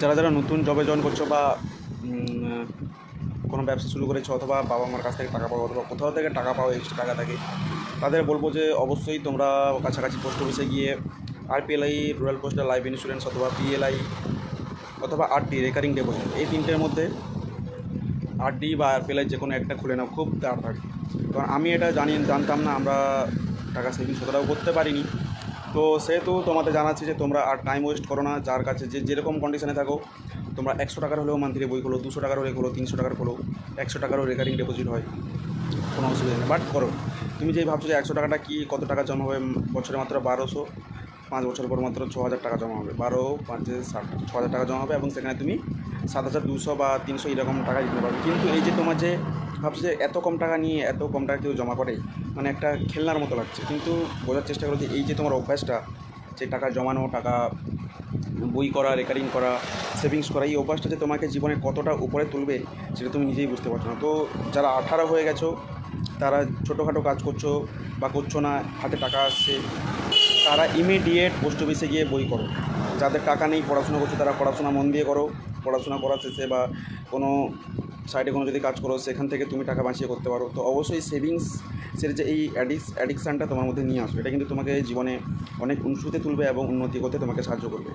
যারা যারা নতুন জবে জয়েন করছ বা কোনো ব্যবসা শুরু করেছ অথবা বাবা মার কাছ থেকে টাকা পাও অথবা কোথাও থেকে টাকা পাও এক্সট্রা টাকা থাকে, তাদের বলব যে অবশ্যই তোমরা কাছাকাছি পোস্ট অফিসে গিয়ে RPLI rural postal life insurance অথবা পিএলআই অথবা আরডি রেকারিং ডিপোজিট এই তিনটের মধ্যে আরডি বা আরপিএলআই যে কোনো একটা খুলে নাও, খুব তাড়াতাড়ি কারণ আমি এটা জানি, জানতাম না, আমরা টাকা সেভিংস অতটাও করতে পারিনি। তো সেহেতু তোমাদের জানাচ্ছি যে তোমরা আর টাইম ওয়েস্ট করো না, যার কাছে যে যেরকম কন্ডিশনে থাকো, তোমরা একশো টাকার হলেও মান্থলি বই খোলো, দুশো টাকার হলে খোলো, তিনশো টাকার খোলো, একশো টাকারও রেকারিং ডিপোজিট হয়, কোনো অসুবিধা নেই বাট করো। তুমি যেই ভাবছ যে একশো টাকাটা কি, কত টাকা জমা হবে বছরে মাত্র বারোশো, পাঁচ বছর পর মাত্র ছ হাজার টাকা জমা হবে, বারো, পাঁচে ষাট, ছ হাজার টাকা জমা হবে, এবং সেখানে তুমি সাত হাজার দুশো বা তিনশো এরকম টাকা দিতে পারবে। কিন্তু এই যে তোমার যে ভাবছ যে এত কম টাকা নিয়ে এত কম টাকা কেউ জমা করে মানে একটা খেলনার মতো লাগছে। কিন্তু বোঝার চেষ্টা করো যে এই যে তোমার অভ্যাসটা, যে টাকা জমানো, টাকা বই করা রেকারিং করা সেভিংস করা, এই অভ্যাসটা যে তোমাকে জীবনে কতটা উপরে তুলবে সেটা তুমি নিজেই বুঝতে পারছ না। তো যারা আঠারো হয়ে গেছো, তারা ছোটোখাটো কাজ করছ বা করছ না, হাতে টাকা আসছে, তারা ইমিডিয়েট পোস্ট অফিসে গিয়ে বই করো। যাদের টাকা নেই, পড়াশোনা করছ, তারা পড়াশোনা মন দিয়ে করো। পড়াশোনা করা শেষে বা কোনো সাইডে কোনো যদি কাজ করো, সেখান থেকে তুমি টাকা বাঁচিয়ে করতে পারো। তো অবশ্যই সেভিংসের যে এই অ্যাডিক্স অ্যাডিকশানটা তোমার মধ্যে নিয়ে আসবে। এটা কিন্তু তোমাকে জীবনে অনেক উঁচুতে তুলবে এবং উন্নতি করতে তোমাকে সাহায্য করবে।